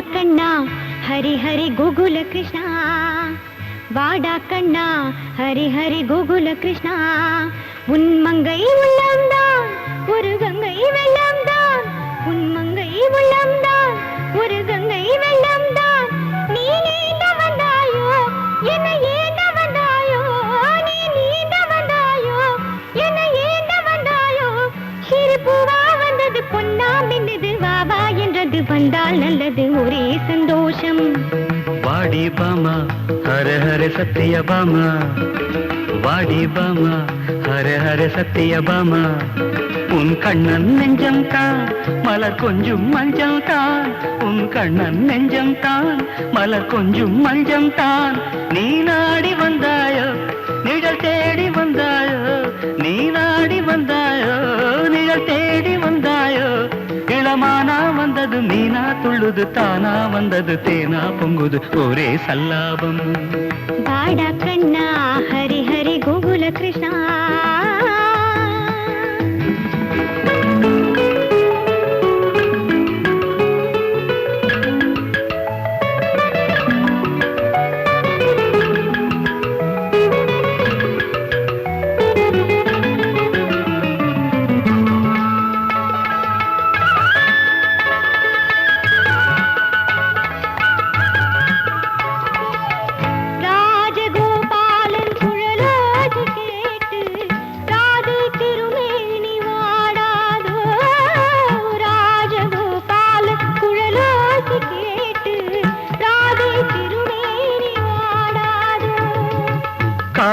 கண்ணா ஹரி ஹரி கோகுல கிருஷ்ணா. வாடா கண்ணா ஹரி ஹரி கோகுல கிருஷ்ணா. உன் மங்கை வந்தால் நல்லது ஒரே சந்தோஷம். வாடி பாமா ஹர ஹர சத்திய பாமா. வாடி பாமா ஹர ஹர சத்திய பாமா. உன் கண்ணன் நெஞ்சம் தான் மலர் கொஞ்சம் மஞ்சள் தான். உன் கண்ணன் நெஞ்சம் தான் மலர் கொஞ்சம் மஞ்சம் தான். வந்தது மீனா துள்ளுது தானா வந்தது தேனா பொங்குது ஒரே சல்லாபம். பாடா கண்ணா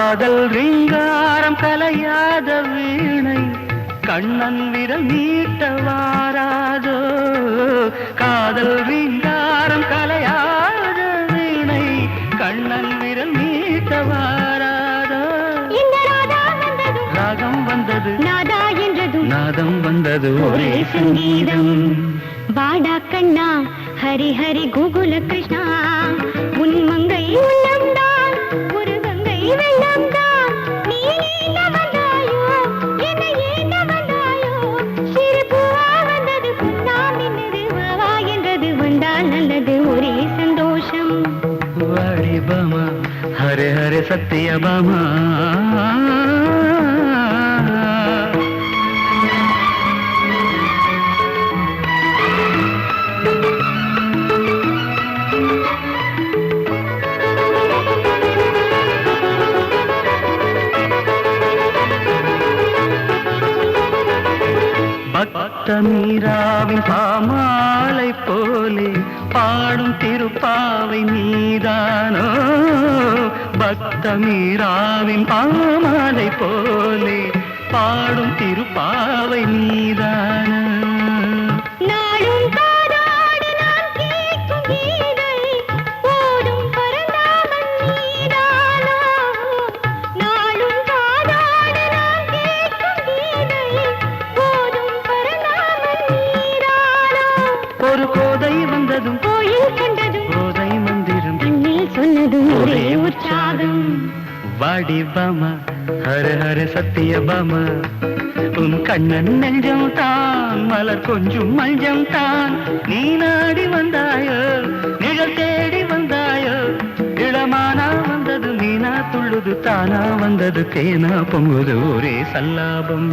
காதல் ரீங்காரம் கலையாத வீணை கண்ணன் விரல் நீட்ட வாராதோ? காதல் ரீங்காரம் கலையாத வீணை கண்ணன் விரல் நீட்ட வாராதோ? ராகம் வந்தது. நாதா என்றதும் நாதம் வந்தது ஒரே சங்கீதம். வாடா கண்ணா ஹரி ஹரி கோகுல கிருஷ்ணா. ஹரே ஹரே சத்திய பாமா பக்த மீராவின் பாமாலை போலே பாடும் திருப்பாவை நீதானோ? பக்த மீராவின் பாமாலை போலே பாடும் திருப்பாவை நீதானோ? வாடி பாமா ஹர ஹர சத்திய பாமா. உன் கண்ணன் நெஞ்சம் தான் மலர் கொஞ்சம் மஞ்சம் தான். நீ நாடி வந்தாயோ நிகழ் தேடி வந்தாயோ. இளமானா வந்தது நீனா துள்ளுது தானா வந்தது தேனா பொங்குது ஒரே சல்லாபம்.